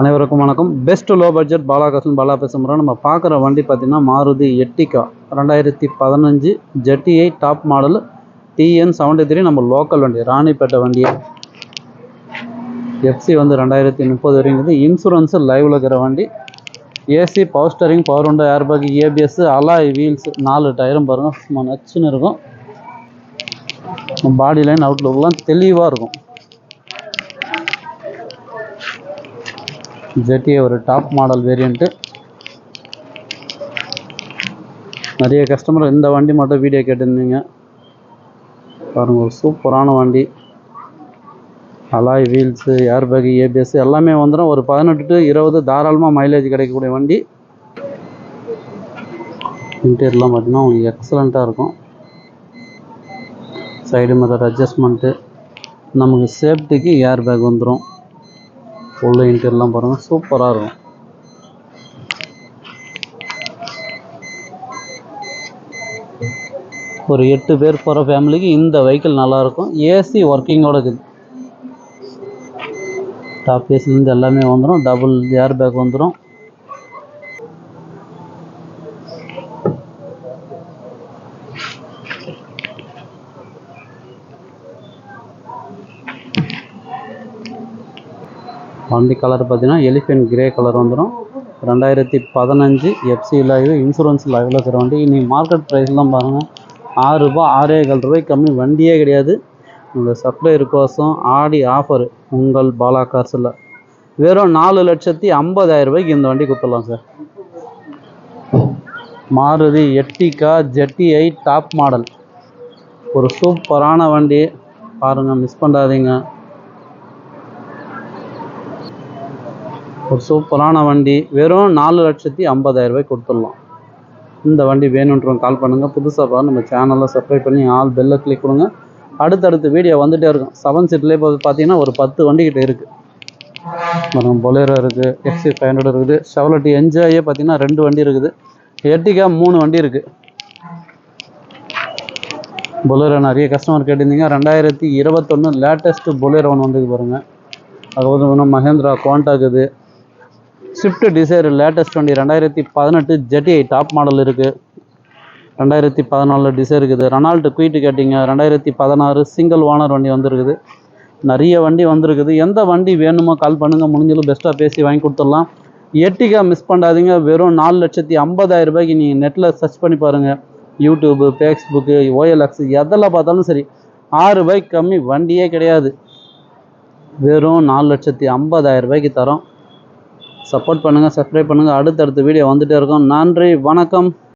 அனைவருக்கும் வணக்கம். Best low budget Balakasan Bala பேசுகிறோம் நம்ம பார்க்குற வண்டி பார்த்திங்கன்னா மாருதி எட்டிகா. ரெண்டாயிரத்தி பதினஞ்சு ZDI top model TN seventy three நம்ம லோக்கல் வண்டி ராணிப்பேட்டை வண்டி எஃப்சி வந்து ரெண்டாயிரத்தி முப்பது வரைக்கும் இன்சூரன்ஸு லைவில் இருக்கிற வண்டி. ஏசி பவர் ஸ்டரிங் பவர் உண்டோ ஏர்பேக் ஏபிஎஸ் அலாய் வீல்ஸ் நாலு டயரும் பாருங்கள் சும்மா நச்சுன்னு இருக்கும். பாடி லைன் அவுட்லுக்லாம் தெளிவாக இருக்கும். ஜெட்டியை ஒரு டாப் மாடல் வேரியண்ட்டு நிறைய கஸ்டமர் இந்த வண்டி மட்டும் வீடியோ கேட்டிருந்தீங்க. பாருங்கள் ஒரு சூப்பரான வண்டி. அலாய் வீல்ஸு ஏர்பேக் ஏபிஎஸ் எல்லாமே வந்துடும் ஒரு பதினெட்டு டு இருபது தாராளமாக மைலேஜ் கிடைக்கக்கூடிய வண்டி. இன்டீரியர்லாம் பார்த்தீங்கன்னா உங்களுக்கு எக்ஸலண்ட்டாக இருக்கும். சைடு மதர் அட்ஜஸ்ட்மெண்ட்டு நமக்கு சேஃப்டிக்கு ஏர் பேக் வந்துடும் உள்ள இன்டர்லாம் பாருங்கள் சூப்பராக இருக்கும். ஒரு எட்டு பேர் போகிற ஃபேமிலிக்கு இந்த வெஹிக்கிள் நல்லாயிருக்கும் ஏசி ஒர்க்கிங்கோட இருக்குது. டாப் ஏசிலேருந்து எல்லாமே வந்துடும் டபுள் ஏர் பேக் வந்துடும் வண்டி கலர் பார்த்தீங்கன்னா எலிஃபென்ட் கிரே கலர் வந்துடும் ரெண்டாயிரத்தி பதினஞ்சு எஃப்சி லைவ் இன்சூரன்ஸ் லைவில் இருக்கிற வண்டி. இன்றைக்கி மார்க்கெட் ப்ரைஸ்லாம் பாருங்கள் ஆறு ரூபா ஆறே கால் ரூபாய் கம்மி வண்டியே கிடையாது. உங்களோட சப்ளையர் கோசம் ஆடி ஆஃபர் உங்கள் பாலா கார்ஸில் வெறும் நாலு லட்சத்தி ஐம்பதாயிரம் ரூபாய்க்கு இந்த வண்டி கொடுத்துடலாம் sir Maruti Ertiga ZDI top model ஒரு சூப்பரான வண்டி. பாருங்கள் மிஸ் பண்ணாதீங்க. ஒரு சூப்பரான வண்டி. வெறும் நாலு லட்சத்தி ஐம்பதாயிரம் ரூபாய் கொடுத்துடலாம். இந்த வண்டி வேணுன்றவங்க கால் பண்ணுங்கள் புதுசாக பாரு நம்ம சேனலை சப்ஸ்கிரைப் பண்ணி ஆல் பெல்லை கிளிக் கொடுங்க. அடுத்தடுத்து வீடியோ வந்துகிட்டே இருக்கும். செவன் சீட்லேயே இப்போ பார்த்தீங்கன்னா ஒரு பத்து வண்டிக்கிட்ட இருக்குது பொலேரோ இருக்குது எக்ஸி ஃபைவ் ஹண்ட்ரட் இருக்குது. செவலட்டி என்ஜாயே பார்த்தீங்கன்னா ரெண்டு வண்டி இருக்குது. எர்டிகா மூணு வண்டி இருக்குது பொலேரோ நிறைய கஸ்டமர் கேட்டிருந்தீங்க. ரெண்டாயிரத்தி இருபத்தொன்று லேட்டஸ்ட்டு பொலேரோ ஒன்று வந்துக்கு பாருங்கள் அது வந்து மஹேந்திரா குவான்டாக்குது இருக்குது ஸ்விஃப்ட் டிசைர் லேட்டஸ்ட் வண்டி ரெண்டாயிரத்தி பதினெட்டு ஜெட்டிஐ டாப் மாடல் இருக்குது ரெண்டாயிரத்தி பதினாலில் டிசைர் இருக்குது. ரெனால்ட்டு குயிட்டு கேட்டிங்க. ரெண்டாயிரத்தி பதினாறு சிங்கிள் ஓனர் வண்டி வந்திருக்குது. நிறைய வண்டி வந்திருக்குது. எந்த வண்டி வேணுமோ கால் பண்ணுங்கள் முடிஞ்சதும் பெஸ்ட்டாக பேசி வாங்கி கொடுத்துடலாம். எட்டிகா மிஸ் பண்ணாதீங்க. வெறும் நாலு லட்சத்தி ஐம்பதாயிரம் ரூபாய்க்கு நீங்கள் நெட்டில் சர்ச் பண்ணி பாருங்கள் யூடியூப்பு ஃபேஸ்புக்கு ஓஎல்எக்ஸ் எதெல்லாம் பார்த்தாலும் சரி ஆறு ரூபாய்க்கு கம்மி வண்டியே கிடையாது. வெறும் நாலு லட்சத்தி ஐம்பதாயிரம் ரூபாய்க்கு தரோம். சப்போர்ட் பண்ணுங்கள் சப்ஸ்கிரைப் பண்ணுங்கள் அடுத்தடுத்த வீடியோ வந்துகிட்டே இருக்கும். நன்றி வணக்கம்.